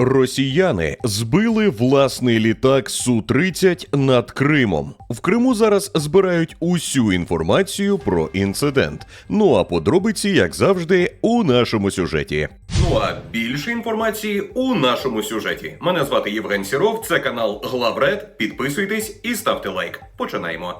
Росіяни збили власний літак Су-30 над Кримом. В Криму зараз збирають усю інформацію про інцидент. Ну а подробиці, як завжди, у нашому сюжеті. Ну а більше інформації у нашому сюжеті. Мене звати Євген Сіров. Це канал Главред. Підписуйтесь і ставте лайк. Починаємо.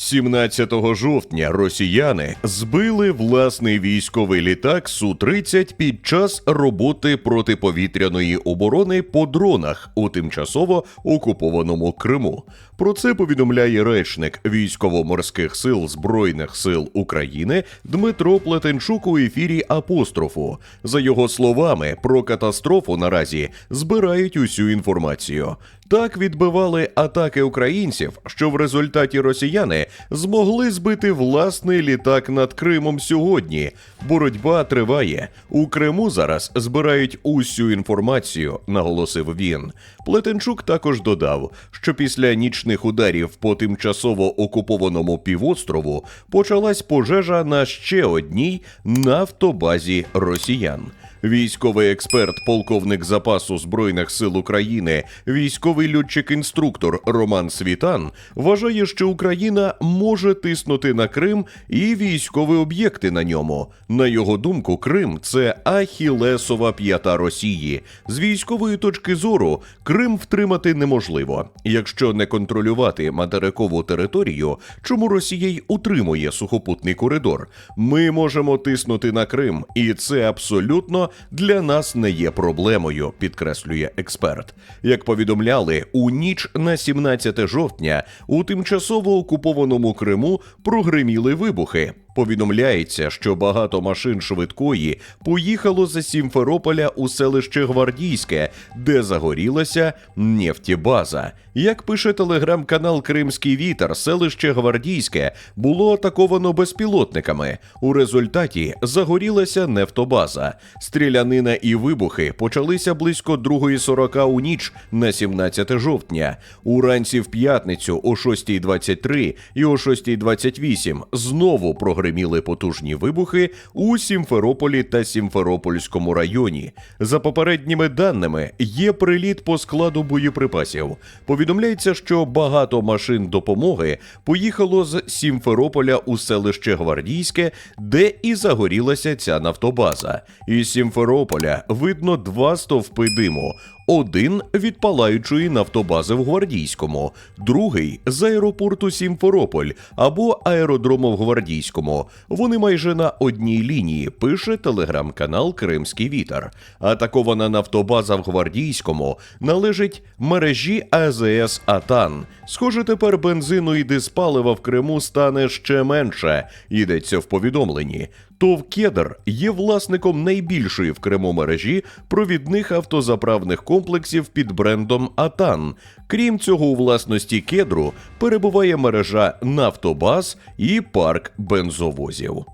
17 жовтня росіяни збили власний військовий літак Су-30 під час роботи протиповітряної оборони по дронах у тимчасово окупованому Криму. Про це повідомляє речник військово-морських сил Збройних сил України Дмитро Плетенчук у ефірі Апострофу. За його словами, про катастрофу наразі збирають усю інформацію. Так відбивали атаки українців, що в результаті росіяни змогли збити власний літак над Кримом сьогодні. Боротьба триває. У Криму зараз збирають усю інформацію, наголосив він. Плетенчук також додав, що після нічних ударів по тимчасово окупованому півострову почалась пожежа на ще одній нафтобазі росіян. Військовий експерт, полковник запасу збройних сил України, військовий льотчик-інструктор Роман Світан вважає, що Україна може тиснути на Крим і військові об'єкти на ньому. На його думку, Крим це ахілесова п'ята Росії. З військової точки зору Крим втримати неможливо, якщо не контролювати материкову територію, чому Росія й утримує сухопутний коридор. Ми можемо тиснути на Крим, і це абсолютно для нас не є проблемою, підкреслює експерт. Як повідомляли, у ніч на 17 жовтня у тимчасово окупованому Криму прогриміли вибухи. Повідомляється, що багато машин швидкої поїхало за Сімферополя у селище Гвардійське, де загорілася нефтібаза. Як пише телеграм-канал Кримський Вітер, селище Гвардійське було атаковано безпілотниками. У результаті загорілася нефтобаза. Стрілянина і вибухи почалися близько 2.40 у ніч на 17 жовтня. Уранці в п'ятницю о 6.23 і о 6.28 знову прогреміли потужні вибухи у Сімферополі та Сімферопольському районі. За попередніми даними, є приліт по складу боєприпасів. Повідомляється, що багато машин допомоги поїхало з Сімферополя у селище Гвардійське, де і загорілася ця нафтобаза. Із Сімферополя видно два стовпи диму. Один від палаючої нафтобази в Гвардійському, другий з аеропорту Сімферополь або аеродрому в Гвардійському. Вони майже на одній лінії, пише телеграм-канал Кримський Вітер. Атакована нафтобаза в Гвардійському належить мережі АЗС Атан. Схоже, тепер бензину і диспалива в Криму стане ще менше. Йдеться в повідомленні. ТОВ Кедр є власником найбільшої в Криму мережі провідних автозаправних комплексів під брендом Атан. Крім цього, у власності кедру перебуває мережа нафтобаз і парк бензовозів.